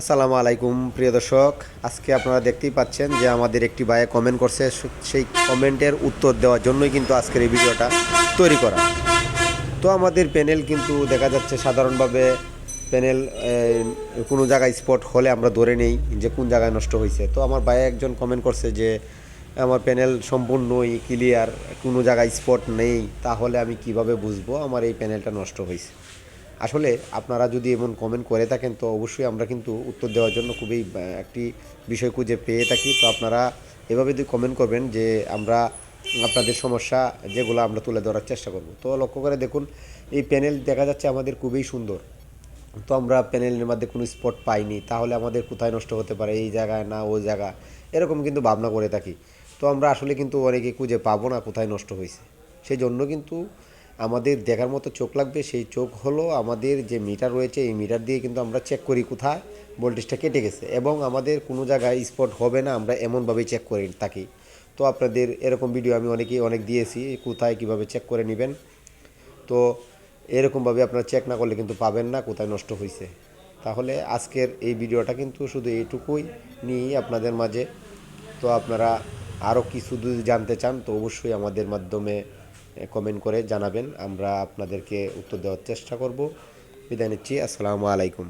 আসসালামু আলাইকুম, প্রিয় দর্শক। আজকে আপনারা দেখতেই পাচ্ছেন যে আমাদের একটি ভাইয়ে কমেন্ট করছে। সেই কমেন্টের উত্তর দেওয়ার জন্যই কিন্তু আজকের এই ভিডিওটা তৈরি করা। তো আমাদের প্যানেল কিন্তু দেখা যাচ্ছে সাধারণভাবে প্যানেল কোনো জায়গায় স্পট হলে আমরা ধরে নেই যে কোন জায়গায় নষ্ট হয়েছে। তো আমার ভাই একজন কমেন্ট করছে যে, আমার প্যানেল সম্পূর্ণই ক্লিয়ার কোনো জায়গায় স্পট নেই, তাহলে আমি কীভাবে বুঝব আমার এই প্যানেলটা নষ্ট হয়েছে? আসলে আপনারা যদি এমন কমেন্ট করে থাকেন, তো অবশ্যই আমরা কিন্তু উত্তর দেওয়ার জন্য খুবই একটি বিষয় খুঁজে পেয়ে থাকি। তো আপনারা এভাবে যদি কমেন্ট করবেন যে আমরা আপনাদের সমস্যা যেগুলো আমরা তুলে ধরার চেষ্টা করব। তো লক্ষ্য করে দেখুন, এই প্যানেল দেখা যাচ্ছে আমাদের খুবই সুন্দর। তো আমরা প্যানেলের মধ্যে কোনো স্পট পাইনি, তাহলে আমাদের কোথায় নষ্ট হতে পারে? এই জায়গায় না ওই জায়গা এরকম কিন্তু ভাবনা করে থাকি। তো আমরা আসলে কিন্তু অনেকে খুঁজে পাবো না কোথায় নষ্ট হয়েছে। সেই জন্য কিন্তু আমাদের দেখার মতো চোখ লাগবে, সেই চোখ হলো আমাদের যে মিটার রয়েছে, এই মিটার দিয়ে কিন্তু আমরা চেক করি কোথায় ভোল্টেজটা কেটে গেছে এবং আমাদের কোনো জায়গায় স্পট হবে না, আমরা এমনভাবেই চেক করে থাকি। তো আপনাদের এরকম ভিডিও আমি অনেকেই অনেক দিয়েছি, কোথায় কীভাবে চেক করে নেবেন। তো এরকমভাবে আপনারা চেক না করলে কিন্তু পাবেন না, কোথায় নষ্ট হয়েছে তাহলে আজকের এই ভিডিওটা কিন্তু শুধু এইটুকুই নিয়েই আপনাদের মাঝে। তো আপনারা আরও কিছু যদি জানতে চান, তো অবশ্যই আমাদের মাধ্যমে কমেন্ট করে জানাবেন। আমরা আপনাদেরকে উত্তর দেওয়ার চেষ্টা করব। বিদায় নিচ্ছি। আসসালামু আলাইকুম।